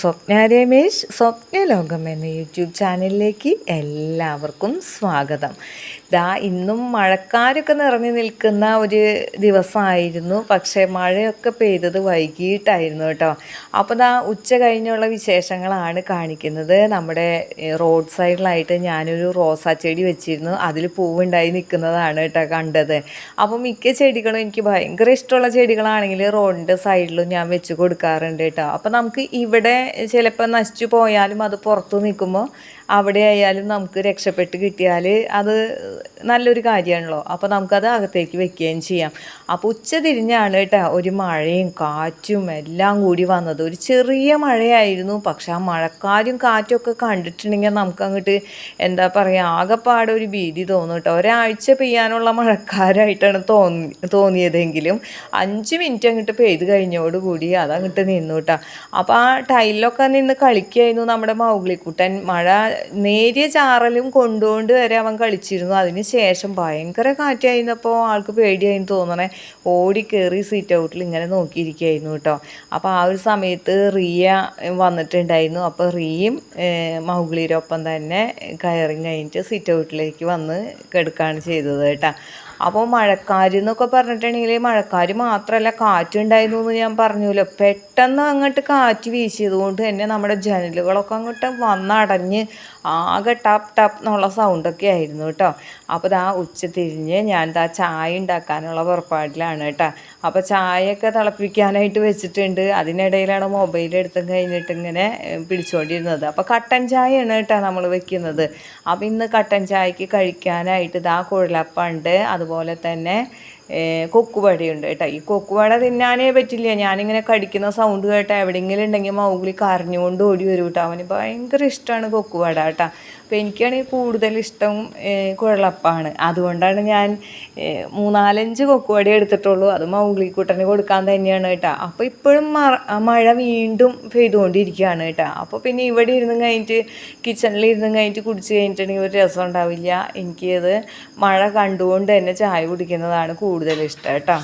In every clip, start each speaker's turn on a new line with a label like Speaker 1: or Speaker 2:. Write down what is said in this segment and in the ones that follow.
Speaker 1: സ്വപ്ന രമേശ് സ്വപ്ന ലോകം എന്ന യൂട്യൂബ് ചാനലിലേക്ക് എല്ലാവർക്കും സ്വാഗതം. ദാ ഇന്നും മഴക്കാരൊക്കെ നിറഞ്ഞു നിൽക്കുന്ന ഒരു ദിവസമായിരുന്നു. പക്ഷേ മഴയൊക്കെ പെയ്തത് വൈകിട്ടായിരുന്നു കേട്ടോ. അപ്പോൾ ദാ ഉച്ച കഴിഞ്ഞുള്ള വിശേഷങ്ങളാണ് കാണിക്കുന്നത്. നമ്മുടെ റോഡ് സൈഡിലായിട്ട് ഞാനൊരു റോസാ ചെടി വെച്ചിരുന്നു. അതിൽ പൂവുണ്ടായി നിൽക്കുന്നതാണ് കേട്ടോ കണ്ടത്. അപ്പോൾ മിക്ക ചെടികളും എനിക്ക് ഭയങ്കര ഇഷ്ടമുള്ള ചെടികളാണെങ്കിൽ റോഡിന്റെ സൈഡിലും ഞാൻ വെച്ച് കൊടുക്കാറുണ്ട് കേട്ടോ. അപ്പോൾ നമുക്ക് ഇവിടെ ചിലപ്പോൾ നശിച്ചു പോയാലും അത് പുറത്ത് നിൽക്കുമ്പോൾ അവിടെ ആയാലും നമുക്ക് രക്ഷപ്പെട്ട് കിട്ടിയാൽ അത് നല്ലൊരു കാര്യമാണല്ലോ. അപ്പോൾ നമുക്കത് അകത്തേക്ക് വെക്കുകയും ചെയ്യാം. അപ്പോൾ ഉച്ച തിരിഞ്ഞാണ് കേട്ടോ ഒരു മഴയും കാറ്റും എല്ലാം കൂടി വന്നത്. ഒരു ചെറിയ മഴയായിരുന്നു. പക്ഷെ ആ മഴക്കാരും കാറ്റും ഒക്കെ കണ്ടിട്ടുണ്ടെങ്കിൽ നമുക്ക് അങ്ങോട്ട് എന്താ പറയുക ആകെപ്പാടെ ഒരു ഭീതി തോന്നും കേട്ടോ. ഒരാഴ്ച പെയ്യാനുള്ള മഴക്കാരായിട്ടാണ് തോന്നി തോന്നിയതെങ്കിലും അഞ്ച് മിനിറ്റ് അങ്ങോട്ട് പെയ്ത് കഴിഞ്ഞോടുകൂടി അതങ്ങോട്ട് നിന്നു കേട്ടോ. അപ്പോൾ ആ ടൈലിലൊക്കെ നിന്ന് കളിക്കുകയായിരുന്നു നമ്മുടെ മൗഗ്ലിക്കുട്ടൻ. മഴ നേരിയ ചാറലും കൊണ്ടുകൊണ്ട് വരെ അവൻ കളിച്ചിരുന്നു. അതിന് ശേഷം ഭയങ്കര കാറ്റായിരുന്നപ്പോൾ ആൾക്ക് പേടിയായി തോന്നണേ. ഓടി കയറി സീറ്റ് ഔട്ടിൽ ഇങ്ങനെ നോക്കിയിരിക്കുകയായിരുന്നു കേട്ടോ. അപ്പോൾ ആ ഒരു സമയത്ത് റിയ വന്നിട്ടുണ്ടായിരുന്നു. അപ്പോൾ റിയയും മൗഗ്ലിയുടെ തന്നെ കയറി കഴിഞ്ഞിട്ട് സീറ്റ് ഔട്ടിലേക്ക് വന്ന് കിടക്കുകയാണ് ചെയ്തത് കേട്ടോ. അപ്പോൾ മഴക്കാർ എന്നൊക്കെ പറഞ്ഞിട്ടുണ്ടെങ്കിൽ മഴക്കാർ മാത്രമല്ല കാറ്റുണ്ടായിരുന്നു എന്ന് ഞാൻ പറഞ്ഞല്ലോ. പെട്ടെന്ന് അങ്ങോട്ട് കാറ്റ് വീശിയത് കൊണ്ട് തന്നെ നമ്മുടെ ജനലുകളൊക്കെ അങ്ങോട്ട് വന്നടഞ്ഞ് ആകെ ടപ്പ് ടപ്പ് എന്നുള്ള സൗണ്ടൊക്കെ ആയിരുന്നു കേട്ടോ. അപ്പോൾ ആ ഉച്ച തിരിഞ്ഞ് ഞാൻ ദാ ചായ ഉണ്ടാക്കാനുള്ള പുറപ്പാടിലാണ് കേട്ടോ. അപ്പോൾ ചായയൊക്കെ തിളപ്പിക്കാനായിട്ട് വെച്ചിട്ടുണ്ട്. അതിനിടയിലാണ് മൊബൈൽ എടുത്തും കഴിഞ്ഞിട്ട് ഇങ്ങനെ പിടിച്ചുകൊണ്ടിരുന്നത് അപ്പോൾ കട്ടൻ ചായയാണ് കേട്ടോ നമ്മൾ വെക്കുന്നത്. അപ്പോൾ ഇന്ന് കട്ടൻ ചായക്ക് കഴിക്കാനായിട്ട് ഇതാ കുഴലപ്പുണ്ട് അതുപോലെ തന്നെ കൊക്കുവടയുണ്ട് കേട്ടോ. ഈ കൊക്കുവട തിന്നാനേ പറ്റില്ല. ഞാനിങ്ങനെ കടിക്കുന്ന സൗണ്ട് കേട്ടോ എവിടെയെങ്കിലും ഉണ്ടെങ്കിൽ മൗഗ്ലി കരഞ്ഞുകൊണ്ട് ഓടി വരും കേട്ടോ. അവന് ഭയങ്കര ഇഷ്ടമാണ് കൊക്കുവട കേട്ടോ. അപ്പോൾ എനിക്കാണെങ്കിൽ കൂടുതൽ ഇഷ്ടം കുഴലപ്പാണ്. അതുകൊണ്ടാണ് ഞാൻ മൂന്നാലഞ്ച് കൊക്കുവടി എടുത്തിട്ടുള്ളൂ. അത് മൗഗ്ലിക്കുട്ടന് കൊടുക്കാൻ തന്നെയാണ് കേട്ടോ. അപ്പോൾ ഇപ്പോഴും മഴ വീണ്ടും പെയ്തുകൊണ്ടിരിക്കുകയാണ് കേട്ടോ. അപ്പോൾ പിന്നെ ഇവിടെ ഇരുന്ന് കഴിഞ്ഞിട്ട് കിച്ചണിൽ ഇരുന്ന് കഴിഞ്ഞിട്ട് കുടിച്ച് കഴിഞ്ഞിട്ടുണ്ടെങ്കിൽ ഒരു രസം ഉണ്ടാവില്ല. എനിക്കത് മഴ കണ്ടുകൊണ്ട് തന്നെ ചായ കുടിക്കുന്നതാണ് കൂടുതൽ ഇഷ്ടം കേട്ടോ.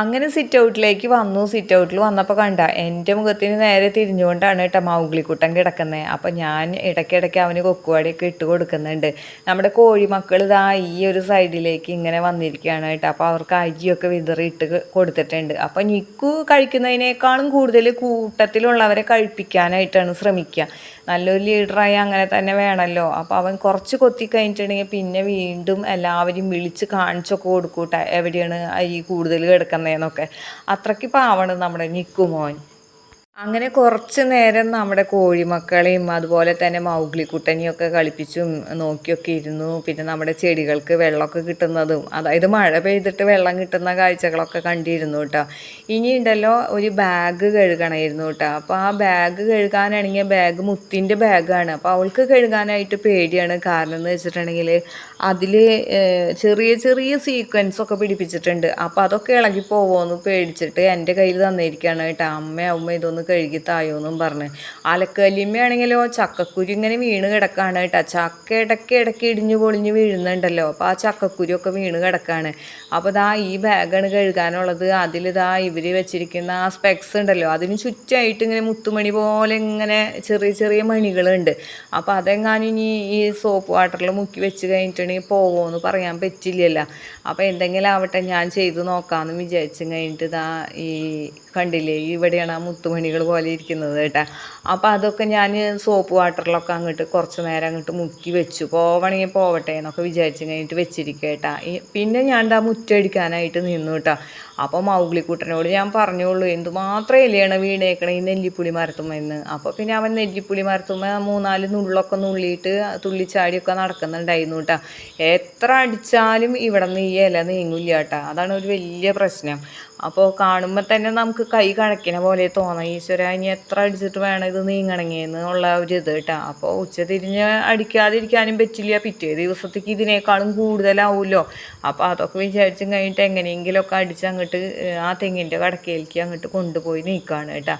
Speaker 1: അങ്ങനെ സിറ്റ് ഔട്ടിലേക്ക് വന്നു സിറ്റ് ഔട്ടിൽ വന്നപ്പോൾ കണ്ട എന്റെ മുഖത്തിന് നേരെ തിരിഞ്ഞുകൊണ്ടാണ് കേട്ടോ മൗഗ്ലിക്കുട്ടൻ കിടക്കുന്നത് അപ്പം ഞാൻ ഇടയ്ക്കിടയ്ക്ക് അവന് കൊക്കുവാടിയൊക്കെ ഇട്ട് കൊടുക്കുന്നുണ്ട്. നമ്മുടെ കോഴിമക്കൾ ഇതാ ഈ ഒരു സൈഡിലേക്ക് ഇങ്ങനെ വന്നിരിക്കുകയാണ് കേട്ടോ. അപ്പോൾ അവർക്ക് അരിയൊക്കെ വിതറി ഇട്ട് കൊടുത്തിട്ടുണ്ട്. അപ്പോൾ നിക്കു കഴിക്കുന്നതിനേക്കാളും കൂടുതൽ കൂട്ടത്തിലുള്ളവരെ കഴിപ്പിക്കാനായിട്ടാണ് ശ്രമിക്കുക. നല്ലൊരു ലീഡറായി അങ്ങനെ തന്നെ വേണമല്ലോ അപ്പോൾ അവൻ കുറച്ച് കൊത്തി കഴിഞ്ഞിട്ടുണ്ടെങ്കിൽ പിന്നെ വീണ്ടും എല്ലാവരും വിളിച്ച് കാണിച്ചൊക്കെ കൊടുക്കൂട്ടെ. എവിടെയാണ് ഈ കൂടുതൽ കിടക്കുന്നതെന്നൊക്കെ. അത്രയ്ക്ക് പാവണം നമ്മുടെ നിക്കുമോൻ. അങ്ങനെ കുറച്ച് നേരം നമ്മുടെ കോഴിമക്കളെയും അതുപോലെ തന്നെ മൗഗ്ലിക്കുട്ടനെയൊക്കെ കളിപ്പിച്ചും നോക്കിയൊക്കെ ഇരുന്നു. പിന്നെ നമ്മുടെ ചെടികൾക്ക് വെള്ളമൊക്കെ കിട്ടുന്നതും അതായത് മഴ പെയ്തിട്ട് വെള്ളം കിട്ടുന്ന കാഴ്ചകളൊക്കെ കണ്ടിരുന്നു കേട്ടോ. ഇനി ഉണ്ടല്ലോ ഒരു ബാഗ് കഴുകണമായിരുന്നു കേട്ടോ. അപ്പോൾ ആ ബാഗ് കഴുകാനാണെങ്കിൽ ബാഗ് മുത്തിന്റെ ബാഗാണ് അപ്പോൾ അവൾക്ക് കഴുകാനായിട്ട് പേടിയാണ്. കാരണം എന്ന് വെച്ചിട്ടുണ്ടെങ്കിൽ അതിൽ ചെറിയ ചെറിയ സീക്വൻസ് ഒക്കെ പിടിപ്പിച്ചിട്ടുണ്ട്. അപ്പോൾ അതൊക്കെ ഇളകി പോകുമെന്ന് പേടിച്ചിട്ട് എന്റെ കയ്യിൽ തന്നിരിക്കുകയാണ് കേട്ടോ. അമ്മ അമ്മ ഇതൊന്ന് കഴുകി തായോന്നും പറഞ്ഞ്. അലക്കല്ലിമ്മയാണെങ്കിലോ ചക്കക്കുരു ഇങ്ങനെ വീണ് കിടക്കാണ് കേട്ടോ. ചക്ക ഇടയ്ക്ക് ഇടയ്ക്ക് ഇടിഞ്ഞു പൊളിഞ്ഞ് വീഴുന്നുണ്ടല്ലോ. അപ്പോൾ ആ ചക്കക്കുരു ഒക്കെ വീണ് കിടക്കാണ്. അപ്പോൾ ദാ ഈ ബാഗാണ് കഴുകാനുള്ളത്. അതിലിതാ ഇവർ വെച്ചിരിക്കുന്ന ആ സ്പെക്സ് ഉണ്ടല്ലോ. അതിന് ചുറ്റായിട്ട് ഇങ്ങനെ മുത്തുമണി പോലെ ഇങ്ങനെ ചെറിയ ചെറിയ മണികളുണ്ട്. അപ്പോൾ അതെങ്ങാനും ഇനി ഈ സോപ്പ് വാട്ടറിൽ മുക്കി വെച്ച് കഴിഞ്ഞിട്ടുണ്ടെങ്കിൽ പോകുമെന്ന് പറയാൻ പറ്റില്ലല്ലോ. അപ്പോൾ എന്തെങ്കിലും ആവട്ടെ ഞാൻ ചെയ്ത് നോക്കാമെന്ന് വിചാരിച്ചു കഴിഞ്ഞിട്ട് ഇതാ ഈ കണ്ടില്ലേ ഇവിടെയാണ് ആ മുത്തുമണികൾ പോലെ ഇരിക്കുന്നത് കേട്ടോ. അപ്പോൾ അതൊക്കെ ഞാൻ സോപ്പ് വാട്ടറിലൊക്കെ അങ്ങോട്ട് കുറച്ച് നേരം അങ്ങോട്ട് മുക്കി വെച്ചു. പോവണമെങ്കിൽ പോവട്ടെ എന്നൊക്കെ വിചാരിച്ച് കഴിഞ്ഞിട്ട് വെച്ചിരിക്കുക കേട്ടാ. പിന്നെ ഞാൻ എന്താ മുറ്റടിക്കാനായിട്ട് നിന്നു കേട്ടോ. അപ്പോൾ മൗഗ്ലിക്കുട്ടനോട് ഞാൻ പറഞ്ഞോളൂ എന്തുമാത്രം ഇലയാണ് വീണേക്കണ ഈ നെല്ലിപ്പുളി മരത്തുമെന്ന് അപ്പോൾ പിന്നെ അവൻ നെല്ലിപ്പുളി മരത്തുമ്മ മൂന്നാൽ നുള്ളൊക്കെ നുള്ളിയിട്ട് തുള്ളിച്ചാടിയൊക്കെ നടക്കുന്നുണ്ടായിരുന്നു കേട്ടോ. എത്ര അടിച്ചാലും ഇവിടെ നിന്ന് ഈ ഇല നീങ്ങില്ല കേട്ടോ. അതാണ് ഒരു വലിയ പ്രശ്നം. അപ്പോൾ കാണുമ്പോൾ തന്നെ നമുക്ക് കൈ കണക്കിനെ പോലെ തോന്നാം. ഈശ്വര ഇനി എത്ര അടിച്ചിട്ട് വേണം ഇത് നീങ്ങണമെന്ന് എന്നുള്ള ഒരു ഇത് കേട്ടോ. അപ്പോൾ ഉച്ച തിരിഞ്ഞ് അടിക്കാതിരിക്കാനും പറ്റില്ല. പിറ്റേ ദിവസത്തേക്ക് ഇതിനേക്കാളും കൂടുതലാവുമല്ലോ അപ്പോൾ അതൊക്കെ വിചാരിച്ചും കഴിഞ്ഞിട്ട് എങ്ങനെയെങ്കിലുമൊക്കെ അടിച്ച് അങ്ങോട്ട് ആ തെങ്ങിന്റെ കടക്കയിലേക്ക് അങ്ങോട്ട് കൊണ്ടുപോയി നീക്കുകയാണ് കേട്ടോ.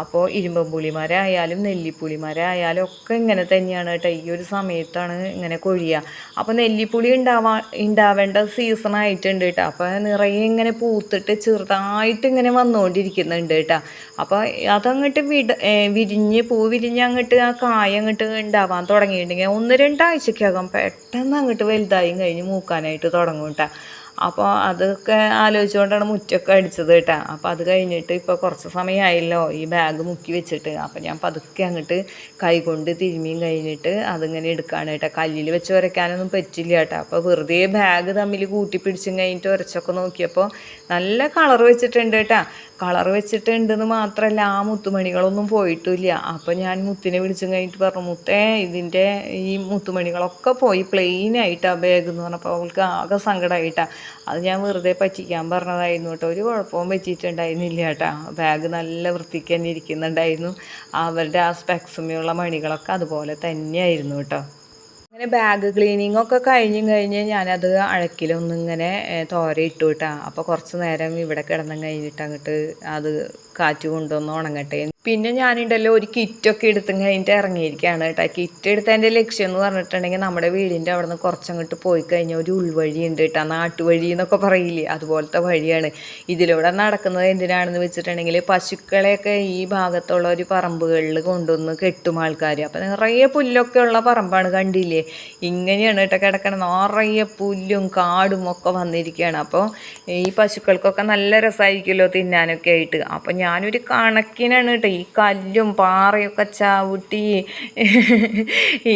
Speaker 1: അപ്പോൾ ഇരുമ്പമ്പുളിമാരായാലും നെല്ലിപ്പുളിമാരായാലും ഒക്കെ ഇങ്ങനെ തന്നെയാണ് കേട്ടോ. ഈ ഒരു സമയത്താണ് ഇങ്ങനെ കൊഴിയുക. അപ്പോൾ നെല്ലിപ്പുളി ഉണ്ടാവാ ഉണ്ടാവേണ്ട സീസൺ ആയിട്ടുണ്ട് കേട്ടോ. അപ്പോൾ നിറയെ ഇങ്ങനെ പൂത്തിട്ട് ചെറു ചെറുതായിട്ട് ഇങ്ങനെ വന്നുകൊണ്ടിരിക്കുന്നുണ്ട് കേട്ടോ. അപ്പോൾ അതങ്ങോട്ട് വിട വിരിഞ്ഞ് പൂ വിരിഞ്ഞ് അങ്ങോട്ട് ആ കായ അങ്ങോട്ട് ഉണ്ടാവാൻ തുടങ്ങിയിട്ടുണ്ടെങ്കിൽ ഒന്ന് രണ്ടാഴ്ചക്കകം പെട്ടെന്ന് അങ്ങോട്ട് വലുതായും കഴിഞ്ഞ് മൂക്കാനായിട്ട് തുടങ്ങും കേട്ടോ. അപ്പോൾ അതൊക്കെ ആലോചിച്ചുകൊണ്ടാണ് മുറ്റൊക്കെ അടിച്ചത് കേട്ടോ. അപ്പോൾ അത് കഴിഞ്ഞിട്ട് ഇപ്പോൾ കുറച്ച് സമയമായല്ലോ ഈ ബാഗ് മുക്കി വെച്ചിട്ട്. അപ്പോൾ ഞാൻ പതുക്കെ അങ്ങോട്ട് കൈകൊണ്ട് തിരുമ്മിയും കഴിഞ്ഞിട്ട് അതിങ്ങനെ എടുക്കുകയാണ് കേട്ടോ. കല്ലിൽ വെച്ച് ഉരയ്ക്കാനൊന്നും പറ്റില്ല കേട്ടോ. അപ്പോൾ വെറുതെ ബാഗ് തമ്മിൽ കൂട്ടിപ്പിടിച്ചും കഴിഞ്ഞിട്ട് ഉരച്ചൊക്കെ നോക്കിയപ്പോൾ നല്ല കളർ വെച്ചിട്ടുണ്ട് കേട്ടോ. കളർ വെച്ചിട്ടുണ്ടെന്ന് മാത്രമല്ല ആ മുത്തുമണികളൊന്നും പോയിട്ടില്ല. അപ്പോൾ ഞാൻ മുത്തിനെ വിളിച്ചും കഴിഞ്ഞിട്ട് പറഞ്ഞു മുത്തേ ഇതിന്റെ ഈ മുത്തുമണികളൊക്കെ പോയി പ്ലെയിൻ ആയിട്ടാ ബാഗ് എന്ന് പറഞ്ഞപ്പോൾ അവൾക്ക് ആകെ സങ്കടമായിട്ടാണ് അത് ഞാൻ വെറുതെ പറ്റിക്കാൻ പറഞ്ഞതായിരുന്നു കേട്ടോ. ഒരു കുഴപ്പവും പറ്റിയിട്ടുണ്ടായിരുന്നില്ല കേട്ടോ. ബാഗ് നല്ല വൃത്തിക്ക് തന്നെ ഇരിക്കുന്നുണ്ടായിരുന്നു. അവരുടെ ആ സ്പെക്സുമുള്ള മണികളൊക്കെ അതുപോലെ തന്നെയായിരുന്നു കേട്ടോ. അങ്ങനെ ബാഗ് ക്ലീനിങ് ഒക്കെ കഴിഞ്ഞും കഴിഞ്ഞ് ഞാനത് അഴക്കിലൊന്നിങ്ങനെ തോര ഇട്ടു കേട്ടാ അപ്പോൾ കുറച്ച് നേരം ഇവിടെ കിടന്നും കഴിഞ്ഞിട്ട് അങ്ങോട്ട് അത് കാറ്റ് കൊണ്ടുവന്ന് ഉണങ്ങട്ടെ പിന്നെ ഞാനുണ്ടല്ലോ ഒരു കിറ്റൊക്കെ എടുത്തും കഴിഞ്ഞിട്ട് ഇറങ്ങിയിരിക്കുകയാണ് കേട്ടോ. കിറ്റ് എടുത്തതിന്റെ ലക്ഷ്യം എന്ന് പറഞ്ഞിട്ടുണ്ടെങ്കിൽ നമ്മുടെ വീടിന്റെ അവിടെ നിന്ന് കുറച്ചങ്ങോട്ട് പോയി കഴിഞ്ഞാൽ ഒരു ഉൾവഴി ഉണ്ട് കേട്ടോ. നാട്ടുവഴി എന്നൊക്കെ പറയില്ലേ? അതുപോലത്തെ വഴിയാണ്. ഇതിലൂടെ നടക്കുന്നത് എന്തിനാണെന്ന് വെച്ചിട്ടുണ്ടെങ്കിൽ പശുക്കളെയൊക്കെ ഈ ഭാഗത്തുള്ള ഒരു പറമ്പുകളിൽ കൊണ്ടുവന്ന് കെട്ടും ആൾക്കാർ അപ്പം നിറയെ പുല്ലൊക്കെ ഉള്ള പറമ്പാണ് കണ്ടില്ലേ? ഇങ്ങനെയാണ് കേട്ടോ കിടക്കണം നിറയെ പുല്ലും കാടും ഒക്കെ വന്നിരിക്കുകയാണ്. അപ്പോൾ ഈ പശുക്കൾക്കൊക്കെ നല്ല രസമായിരിക്കുമല്ലോ തിന്നാനൊക്കെ ആയിട്ട്. അപ്പോൾ ഞാനൊരു കണക്കിനാണ് കേട്ടോ ഈ കല്ലും പാറയൊക്കെ ചവിട്ടി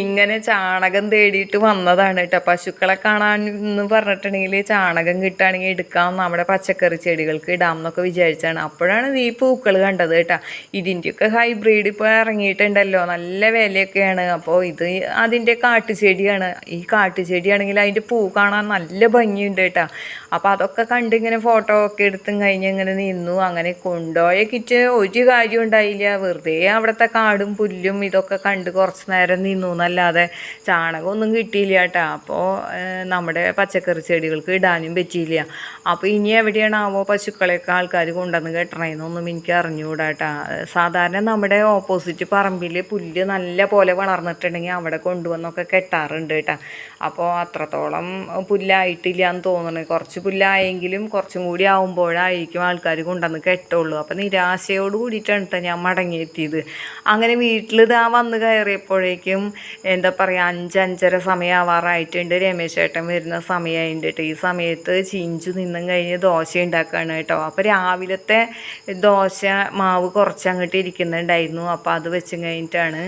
Speaker 1: ഇങ്ങനെ ചാണകം തേടിയിട്ട് വന്നതാണ് കേട്ടോ. പശുക്കളെ കാണാൻ എന്ന് പറഞ്ഞിട്ടുണ്ടെങ്കിൽ ചാണകം കിട്ടുകയാണെങ്കിൽ എടുക്കാം നമ്മുടെ പച്ചക്കറി ചെടികൾക്ക് ഇടാം എന്നൊക്കെ വിചാരിച്ചാണ്. അപ്പോഴാണ് ഈ പൂക്കൾ കണ്ടത് കേട്ടോ. ഇതിന്റെയൊക്കെ ഹൈബ്രിഡ് ഇപ്പോൾ ഇറങ്ങിയിട്ടുണ്ടല്ലോ. നല്ല വിലയൊക്കെയാണ്. അപ്പോൾ ഇത് അതിന്റെ കാട്ടുചെടിയാണ്. ഈ കാട്ടുചെടിയാണെങ്കിൽ അതിന്റെ പൂ കാണാൻ നല്ല ഭംഗിയുണ്ട് കേട്ടോ. അപ്പോൾ അതൊക്കെ കണ്ട് ഇങ്ങനെ ഫോട്ടോ ഒക്കെ എടുത്തും കഴിഞ്ഞ് ഇങ്ങനെ നിന്നു. അങ്ങനെ കൊണ്ടുപോയ കിറ്റ് ഒരു കാര്യം ഉണ്ടായില്ല വെറുതെ അവിടുത്തെ കാടും പുല്ലും ഇതൊക്കെ കണ്ട് കുറച്ച് നേരം നിന്നു എന്നല്ലാതെ ചാണകമൊന്നും കിട്ടിയില്ല കേട്ടോ. അപ്പോൾ നമ്മുടെ പച്ചക്കറി ചെടികൾക്ക് ഇടാനും പറ്റിയില്ല. അപ്പോൾ ഇനി എവിടെയാണാവോ പശുക്കളെയൊക്കെ ആൾക്കാർ കൊണ്ടുവന്ന് കെട്ടണമെന്നൊന്നും എനിക്ക് അറിഞ്ഞുകൂടാ കേട്ടോ. സാധാരണ നമ്മുടെ ഓപ്പോസിറ്റ് പറമ്പിൽ പുല്ല് നല്ല പോലെ വളർന്നിട്ടുണ്ടെങ്കിൽ അവിടെ കൊണ്ടുവന്നൊക്കെ കെട്ടാറുണ്ട് കേട്ടോ. അപ്പോൾ അത്രത്തോളം പുല്ലായിട്ടില്ല എന്ന് തോന്നുന്നു കുറച്ച് പുല്ലായെങ്കിലും കുറച്ചും കൂടി ആവുമ്പോഴായിരിക്കും ആൾക്കാർ കൊണ്ടുവന്ന് കെട്ടുള്ളൂ. അപ്പോൾ നിരാശയോട് കൂടിയിട്ടാണ് കേട്ടോ ഞാൻ മടങ്ങിയെത്തിയത്. അങ്ങനെ വീട്ടിൽ ഇതാ വന്ന് കയറിയപ്പോഴേക്കും എന്താ പറയുക അഞ്ച് അഞ്ചര സമയമാവാറായിട്ടുണ്ട് രമേശ് ചേട്ടൻ വരുന്ന സമയമായിട്ടുണ്ട് കേട്ടോ ഈ സമയത്ത് ചീഞ്ചു നിന്നും കഴിഞ്ഞ് ദോശ ഉണ്ടാക്കുകയാണ് കേട്ടോ അപ്പോൾ രാവിലത്തെ ദോശ മാവ് കുറച്ച് അങ്ങോട്ട് ഇരിക്കുന്നുണ്ടായിരുന്നു. അപ്പോൾ അത് വെച്ച് കഴിഞ്ഞിട്ടാണ്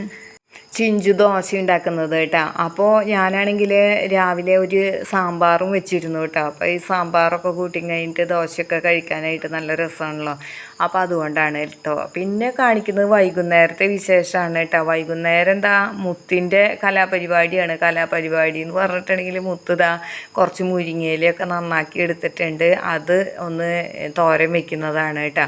Speaker 1: ചിഞ്ചു ദോശ ഉണ്ടാക്കുന്നത് കേട്ടോ. അപ്പോൾ ഞാനാണെങ്കിൽ രാവിലെ ഒരു സാമ്പാറും വെച്ചിരുന്നു കേട്ടോ. അപ്പോൾ ഈ സാമ്പാറൊക്കെ കൂട്ടി കഴിഞ്ഞിട്ട് ദോശയൊക്കെ കഴിക്കാനായിട്ട് നല്ല രസമാണല്ലോ. അപ്പോൾ അതുകൊണ്ടാണ് കേട്ടോ. പിന്നെ കാണിക്കുന്നത് വൈകുന്നേരത്തെ വിശേഷമാണ് കേട്ടോ. വൈകുന്നേരം എന്താ? മുത്തിന്റെ കലാപരിപാടിയാണ്. കലാപരിപാടി എന്ന് പറഞ്ഞിട്ടുണ്ടെങ്കിൽ മുത്ത് ഇതാ കുറച്ച് മുരിങ്ങയിലൊക്കെ നന്നാക്കി എടുത്തിട്ടുണ്ട്. അത് ഒന്ന് തോരൻ വെക്കുന്നതാണ് കേട്ടോ.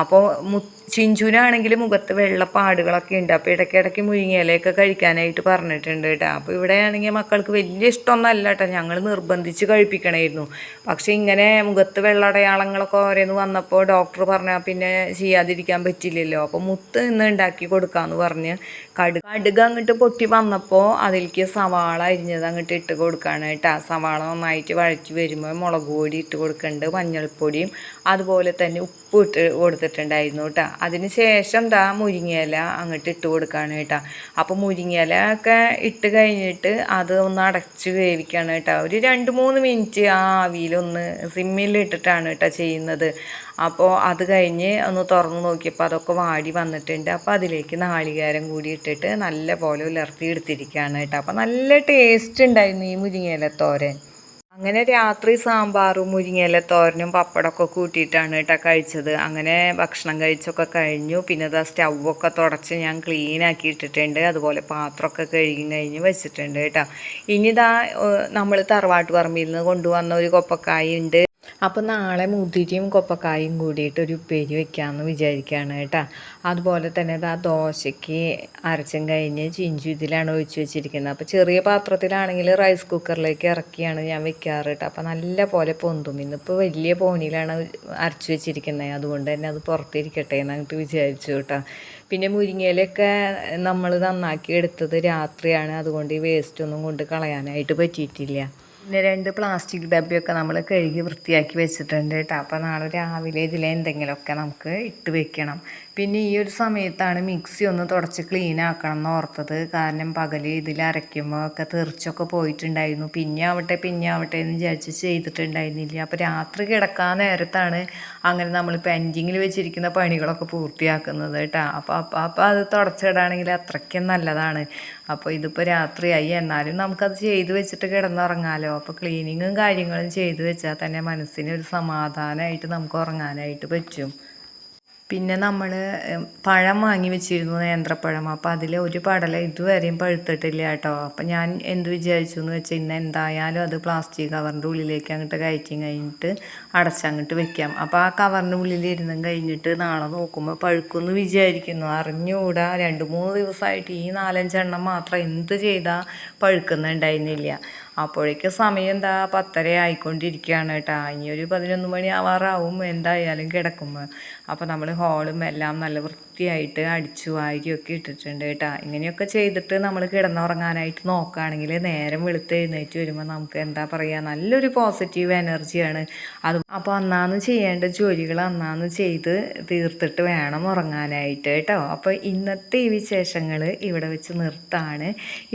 Speaker 1: അപ്പോൾ മു ചിഞ്ചുനാണെങ്കിൽ മുഖത്ത് വെള്ളപ്പാടുകളൊക്കെ ഉണ്ട്. അപ്പോൾ ഇടയ്ക്കിടയ്ക്ക് മുരിങ്ങയിലയൊക്കെ കഴിക്കാനായിട്ട് പറഞ്ഞിട്ടുണ്ട് കേട്ടോ. അപ്പോൾ ഇവിടെയാണെങ്കിൽ മക്കൾക്ക് വലിയ ഇഷ്ടമൊന്നുമല്ല കേട്ടോ. ഞങ്ങൾ നിർബന്ധിച്ച് കഴിപ്പിക്കണമായിരുന്നു. പക്ഷേ ഇങ്ങനെ മുഖത്ത് വെള്ളടയാളങ്ങളൊക്കെ ഓരോന്ന് വന്നപ്പോൾ ഡോക്ടർ പറഞ്ഞാൽ പിന്നെ ചെയ്യാതിരിക്കാൻ പറ്റില്ലല്ലോ. അപ്പോൾ മുത്ത് ഇന്ന് ഉണ്ടാക്കി കൊടുക്കാമെന്ന് പറഞ്ഞ് കടുക്. കടുക് അങ്ങോട്ട് പൊട്ടി വന്നപ്പോൾ അതിലേക്ക് സവാള അരിഞ്ഞത് അങ്ങോട്ട് ഇട്ട് കൊടുക്കുകയാണ് കേട്ടോ. സവാള നന്നായിട്ട് വഴറ്റി വരുമ്പോൾ മുളക് പൊടി ഇട്ട് കൊടുക്കുന്നുണ്ട് മഞ്ഞൾപ്പൊടിയും അതുപോലെ തന്നെ ഉപ്പ് ഇട്ട് കൊടുത്തിട്ടുണ്ടായിരുന്നു കേട്ടോ. അതിന് ശേഷം ദാ മുരിങ്ങയില അങ്ങോട്ട് ഇട്ട് കൊടുക്കുകയാണ് കേട്ടോ. അപ്പോൾ മുരിങ്ങയില ഒക്കെ ഇട്ട് കഴിഞ്ഞിട്ട് അത് ഒന്ന് അടച്ച് വേവിക്കുകയാണ് കേട്ടോ. ഒരു രണ്ട് മൂന്ന് മിനിറ്റ് ആ ആവിയിലൊന്ന് സിമ്മിലിട്ടിട്ടാണ് കേട്ടോ ചെയ്യുന്നത്. അപ്പോൾ അത് കഴിഞ്ഞ് ഒന്ന് തുറന്ന് നോക്കിയപ്പോൾ അതൊക്കെ വാടി വന്നിട്ടുണ്ട്. അപ്പോൾ അതിലേക്ക് നാളികേരം കൂടി ഇട്ടിട്ട് നല്ല പോലെ ഉലർത്തി എടുത്തിരിക്കുകയാണ് കേട്ടോ. അപ്പോൾ നല്ല ടേസ്റ്റ് ഉണ്ടായിരുന്നു ഈ മുരിങ്ങയില തോരൻ അങ്ങനെ രാത്രി സാമ്പാറും മുരിങ്ങയില തോരനും പപ്പടമൊക്കെ കൂട്ടിയിട്ടാണ് കേട്ടോ കഴിച്ചത്. അങ്ങനെ ഭക്ഷണം കഴിച്ചൊക്കെ കഴിഞ്ഞു. പിന്നെ അത് സ്റ്റൗവൊക്കെ തുടച്ച് ഞാൻ ക്ലീൻ ആക്കി ഇട്ടിട്ടുണ്ട്. അതുപോലെ പാത്രമൊക്കെ കഴുകി കഴിഞ്ഞ് വെച്ചിട്ടുണ്ട് കേട്ടോ. ഇനി ഇതാ നമ്മൾ തറവാട്ട് പറമ്പിൽ നിന്ന് കൊണ്ടുവന്ന ഒരു കൊപ്പക്കായ ഉണ്ട്. അപ്പോൾ നാളെ മുതിരിയും കൊപ്പക്കായും കൂടിയിട്ട് ഒരു ഉപ്പേരി വെക്കാമെന്ന് വിചാരിക്കുകയാണ് കേട്ടോ. അതുപോലെ തന്നെ ആ ദോശയ്ക്ക് അരച്ചും കഴിഞ്ഞ് ചിഞ്ചു ഇതിലാണ് ഒഴിച്ച് വെച്ചിരിക്കുന്നത്. അപ്പോൾ ചെറിയ പാത്രത്തിലാണെങ്കിൽ റൈസ് കുക്കറിലേക്ക് ഇറക്കിയാണ് ഞാൻ വെക്കാറ് കേട്ടോ. അപ്പോൾ നല്ല പോലെ പൊന്തും. ഇന്നിപ്പോൾ വലിയ പോണിയിലാണ് അരച്ചു വെച്ചിരിക്കുന്നത്. അതുകൊണ്ട് തന്നെ അത് പുറത്തിരിക്കട്ടെ എന്നിട്ട് വിചാരിച്ചു കേട്ടോ. പിന്നെ മുരിങ്ങയിലൊക്കെ നമ്മൾ നന്നാക്കി എടുത്തത് രാത്രിയാണ്. അതുകൊണ്ട് ഈ വേസ്റ്റ് ഒന്നും കൊണ്ട് കളയാനായിട്ട് പറ്റിയിട്ടില്ല. രണ്ട് പ്ലാസ്റ്റിക് ഡബ്ബയൊക്കെ നമ്മൾ കഴുകി വൃത്തിയാക്കി വെച്ചിട്ടുണ്ട് കേട്ടോ അപ്പോൾ നാളെ രാവിലെ ഇതിൽ എന്തെങ്കിലുമൊക്കെ നമുക്ക് ഇട്ട് വെക്കണം. പിന്നെ ഈ ഒരു സമയത്താണ് മിക്സി ഒന്ന് തുടച്ച് ക്ലീൻ ആക്കണം എന്ന് ഓർത്തത്. കാരണം പകൽ ഇതിൽ അരയ്ക്കുമ്പോൾ ഒക്കെ തെറിച്ചൊക്കെ പോയിട്ടുണ്ടായിരുന്നു. പിന്നെ ആവട്ടെ പിന്നെ ആവട്ടെ എന്ന് വിചാരിച്ച് ചെയ്തിട്ടുണ്ടായിരുന്നില്ല. അപ്പോൾ രാത്രി കിടക്കാൻ നേരത്താണ് അങ്ങനെ നമ്മൾ പെൻഡിങ്ങിൽ വെച്ചിരിക്കുന്ന പണികളൊക്കെ പൂർത്തിയാക്കുന്നത് കേട്ടോ അപ്പോൾ അപ്പോൾ അപ്പോൾ അത് തുടച്ചിടാണെങ്കിൽ അത്രയ്ക്കും നല്ലതാണ്. അപ്പോൾ ഇതിപ്പോൾ രാത്രിയായി. എന്നാലും നമുക്കത് ചെയ്ത് വെച്ചിട്ട് കിടന്നുറങ്ങാമല്ലോ അപ്പോൾ ക്ലീനിങ്ങും കാര്യങ്ങളും ചെയ്ത് വെച്ചാൽ തന്നെ മനസ്സിന് ഒരു സമാധാനമായിട്ട് നമുക്ക് ഉറങ്ങാനായിട്ട് പറ്റും. പിന്നെ നമ്മൾ പഴം വാങ്ങി വെച്ചിരുന്നു നേന്ത്രപ്പഴം. അപ്പോൾ അതിൽ ഒരു പടല ഇതുവരെയും പഴുത്തിട്ടില്ല കേട്ടോ. അപ്പോൾ ഞാൻ എന്ത് വിചാരിച്ചു എന്ന് വെച്ചാൽ ഇന്ന് എന്തായാലും അത് പ്ലാസ്റ്റിക് കവറിന്റെ ഉള്ളിലേക്ക് അങ്ങോട്ട് കയറ്റി കഴിഞ്ഞിട്ട് അടച്ചങ്ങോട്ട് വെക്കാം. അപ്പോൾ ആ കവറിന്റെ ഉള്ളിൽ ഇരുന്നും കഴിഞ്ഞിട്ട് നാളെ നോക്കുമ്പോൾ പഴുക്കുമെന്ന് വിചാരിക്കുന്നു. അറിഞ്ഞുകൂടാ രണ്ട് മൂന്ന് ദിവസമായിട്ട് ഈ നാലഞ്ചെണ്ണം മാത്രം എന്ത് ചെയ്താൽ പഴുക്കുന്നുണ്ടായിരുന്നില്ല. അപ്പോഴേക്കും സമയം എന്താ പത്തര ആയിക്കൊണ്ടിരിക്കുകയാണ് കേട്ടോ. ഇനി ഒരു പതിനൊന്ന് മണി ആവാറാവും. എന്തായാലും കിടക്കുമ്പോൾ അപ്പോൾ നമ്മൾ ഹോളും എല്ലാം നല്ല വൃത്തിയായിട്ട് അടിച്ചു വാരിയൊക്കെ ഇട്ടിട്ടുണ്ട് കേട്ടോ. ഇങ്ങനെയൊക്കെ ചെയ്തിട്ട് നമ്മൾ കിടന്നുറങ്ങാനായിട്ട് നോക്കുകയാണെങ്കിൽ നേരം വെളുത്ത് എഴുന്നേറ്റ് വരുമ്പോൾ നമുക്ക് എന്താ പറയുക നല്ലൊരു പോസിറ്റീവ് എനർജിയാണ് അത് അപ്പോൾ അന്നാന്ന് ചെയ്യേണ്ട ജോലികൾ അന്നാന്ന് ചെയ്ത് തീർത്തിട്ട് വേണം ഉറങ്ങാനായിട്ട് കേട്ടോ. അപ്പോൾ ഇന്നത്തെ ഈ വിശേഷങ്ങൾ ഇവിടെ വെച്ച് നിർത്താണ്.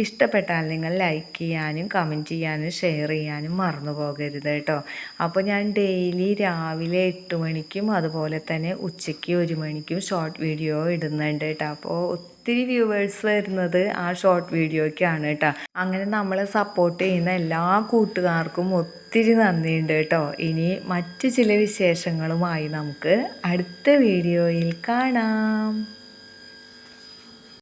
Speaker 1: ഇഷ്ടപ്പെട്ടാൽ നിങ്ങൾ ലൈക്ക് ചെയ്യാനും കമന്റ് ചെയ്യാനും ഷെയർ ചെയ്യാനും മറന്നു പോകരുത് കേട്ടോ. അപ്പോൾ ഞാൻ ഡെയിലി രാവിലെ എട്ട് മണിക്കും അതുപോലെ തന്നെ ഉച്ചയ്ക്ക് ഒരു മണിക്കും ഷോർട്ട് വീഡിയോ ഇടുന്നുണ്ട് കേട്ടോ. അപ്പോൾ ഒത്തിരി വ്യൂവേഴ്സ് വരുന്നത് ആ ഷോർട്ട് വീഡിയോയ്ക്കാണ് കേട്ടോ. അങ്ങനെ നമ്മളെ സപ്പോർട്ട് ചെയ്യുന്ന എല്ലാ കൂട്ടുകാർക്കും ഒത്തിരി നന്ദിയുണ്ട് കേട്ടോ. ഇനി മറ്റു ചില വിശേഷങ്ങളുമായി നമുക്ക് അടുത്ത വീഡിയോയിൽ കാണാം.